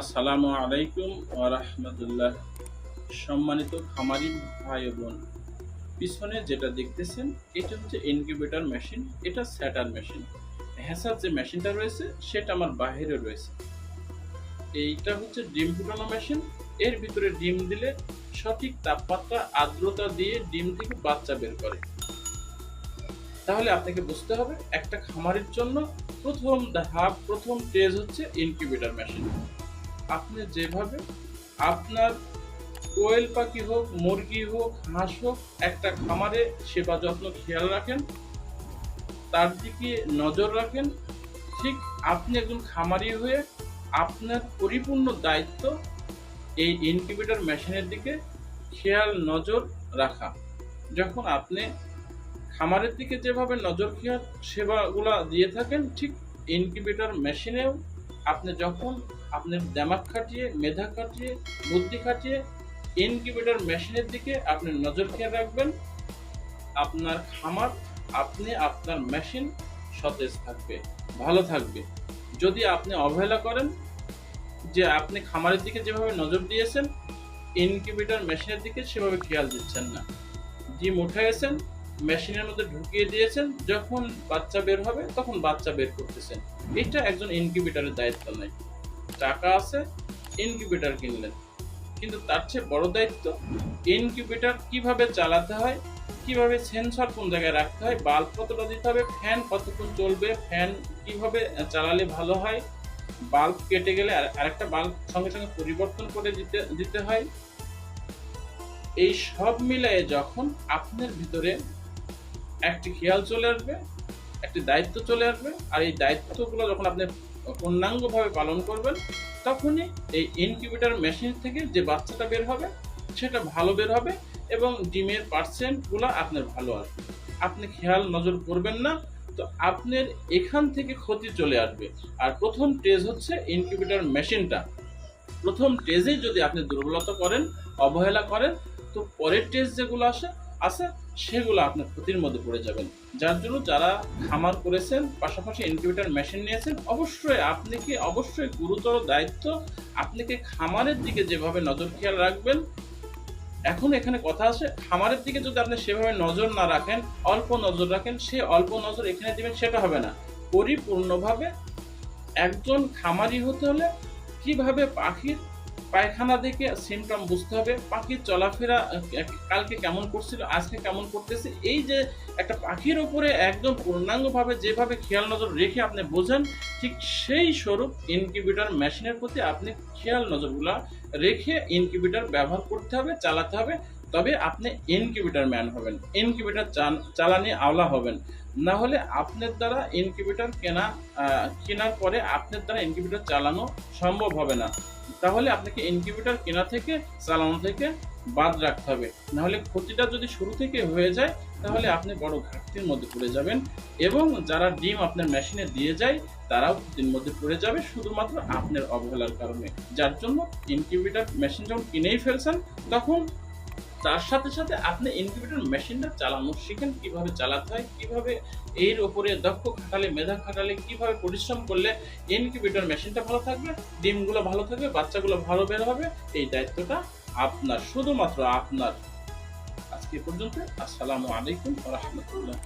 আসসালামু আলাইকুম রাহমাতুল্লাহ। সম্মানিত খামারি ভাই বোন, পিছনে যেটা দেখতেছেন, এটা হচ্ছে ইনকিউবেটর মেশিন এটা স্যাটার মেশিন হ্যাসার যে মেশিনটা রয়েছে, সেটা আমার বাইরে রয়েছে। এইটা হচ্ছে ডিম ফুটানো মেশিন এর ভিতরে ডিম দিলে সঠিক তাপমাত্রা, আর্দ্রতা দিয়ে ডিম থেকে বাচ্চা বের করে। তাহলে আপনাকে বুঝতে হবে, একটা খামারের জন্য প্রথম ধাপ, প্রথম স্টেজ হচ্ছে ইনকিউবেটর মেশিন আপনি যেভাবে আপনার কোয়েল পাখি হোক, মুরগি হোক, হাঁস হোক, একটা খামারে সেবা যত্ন খেয়াল রাখেন, তার দিকে নজর রাখেন। ঠিক আপনি একজন খামারি হয়ে আপনার পরিপূর্ণ দায়িত্ব এই ইনকিউবেটর মেশিনের দিকে খেয়াল নজর রাখা। যখন আপনি খামারের দিকে যেভাবে নজর খেয়াল সেবাগুলা দিয়ে থাকেন, ঠিক ইনকিউবেটর মেশিনেও আপনি যখন আপনি দেমাগ খাটিয়ে, মেধা খাটিয়ে, বুদ্ধি খাটিয়ে ইনকিউবেটর মেশিনের দিকে আপনি নজর খেয়াল রাখবেন, আপনার খামার, আপনি আপনার মেশিন সতেজ থাকবে, ভালো থাকবে। যদি আপনি অবহেলা করেন যে আপনি খামারের দিকে যেভাবে নজর দিয়েছেন ইনকিউবেটর মেশিনের দিকে সেভাবে খেয়াল দিচ্ছেন না। ডিম উঠাইয়েছেন মেশিনের মধ্যে ঢুকিয়ে দিয়েছেন, যখন বাচ্চা বের হবে তখন বাচ্চা বের করতেছেন। এটা একজন ইনকিউবেটরের দায়িত্ব নয়। টাকা আছে ইনকিউবেটর কিনলেন। কিন্তু তার চেয়ে বড় দায়িত্ব ইনকিউবেটর কীভাবে চালাতে হয়, কীভাবে সেন্সর কোন জায়গায় রাখতে হয় বাল্ব কতটা দিতে হবে ফ্যান কতক্ষণ চলবে ফ্যান কীভাবে চালালে ভালো হয় বাল্ব কেটে গেলে আর- আরেকটা বাল্ব সঙ্গে সঙ্গে পরিবর্তন করে দিতে দিতে হয়। এই সব মিলিয়ে যখন আপনার ভিতরে একটি খেয়াল চলে আসবে, একটি দায়িত্ব চলে আসবে, আর এই দায়িত্বগুলো যখন আপনি পূর্ণাঙ্গভাবে পালন করবেন, তখনই এই ইনকিউবেটর মেশিন থেকে যে বাচ্চাটা বের হবে, সেটা ভালো বের হবে এবং ডিমের পার্সেন্টগুলো আপনার ভালো আসবে। আপনি খেয়াল নজর করবেন না, তো আপনার এখান থেকে ক্ষতি চলে আসবে। আর প্রথম টেজ হচ্ছে ইনকিউবেটর মেশিনটা প্রথম টেজেই যদি আপনি দুর্বলতা করেন, অবহেলা করেন, তো পরের টেস্ট যেগুলো আসে আছে, সেগুলো আপনার ক্ষতির মধ্যে পড়ে যাবেন। যার জন্য যারা খামার করেছেন, পাশাপাশি ইনকিউবেটর মেশিন নিয়েছেন, অবশ্যই আপনি কি অবশ্যই গুরুতর দায়িত্ব আপনাকে খামারের দিকে যেভাবে নজর খেয়াল রাখবেন। এখন এখানে কথা আছে, খামারের দিকে যদি আপনি সেভাবে নজর না রাখেন, অল্প নজর রাখেন, সে অল্প নজর এখানে দিবেন, সেটা হবে না। পরিপূর্ণভাবে একজন খামারি হতে হলে কীভাবে পাখির পায়খানা দেখে সিমটম বুঝতে হবে, পাখির চলাফেরা কালকে কেমন করছিল, আজকে কেমন করতেছে, এই যে একটা পাখির ওপরে একদম পূর্ণাঙ্গভাবে যেভাবে খেয়াল নজর রেখে আপনি বোঝেন, ঠিক সেই স্বরূপ ইনকিউবেটর মেশিনের প্রতি আপনি খেয়াল নজরগুলা রেখে ইনকিউবেটর ব্যবহার করতে হবে, চালাতে হবে। তবে আপনি ইনকিউবেটর ম্যান হবেন ইনকিউবেটর চালানি আওলা হবেন। না হলে আপনার দ্বারা ইনকিউবেটর কেনা কেনার পরে আপনার দ্বারা ইনকিউবেটর চালানো সম্ভব হবে না। তাহলে আপনাকে ইনকিউবেটর কেনা থেকে, চালানো থেকে বাদ রাখতে হবে। নাহলে ক্ষতিটা যদি শুরু থেকে হয়ে যায়, তাহলে আপনি বড় ঘাটতির মধ্যে পড়ে যাবেন এবং যারা ডিম আপনার মেশিনে দিয়ে যায়, তারাও ক্ষতির মধ্যে পড়ে যাবে শুধুমাত্র আপনার অবহেলার কারণে। যার জন্য ইনকিউবেটর মেশিন যখন কিনেই ফেলছেন, তখন তার সাথে সাথে আপনি ইনকিউবেটর মেশিনটা চালানো শিখেন, কীভাবে চালাতে হয়, কীভাবে এর উপরে দক্ষ খাটালে, মেধা খাটালে, কীভাবে পরিশ্রম করলে ইনকিউবেটর মেশিনটা ভালো থাকবে, ডিমগুলো ভালো থাকবে, বাচ্চাগুলো ভালো বের হবে, এই দায়িত্বটা আপনার, শুধুমাত্র আপনার। আজকে পর্যন্ত, আসসালামু আলাইকুম রহমতুল্লাহ।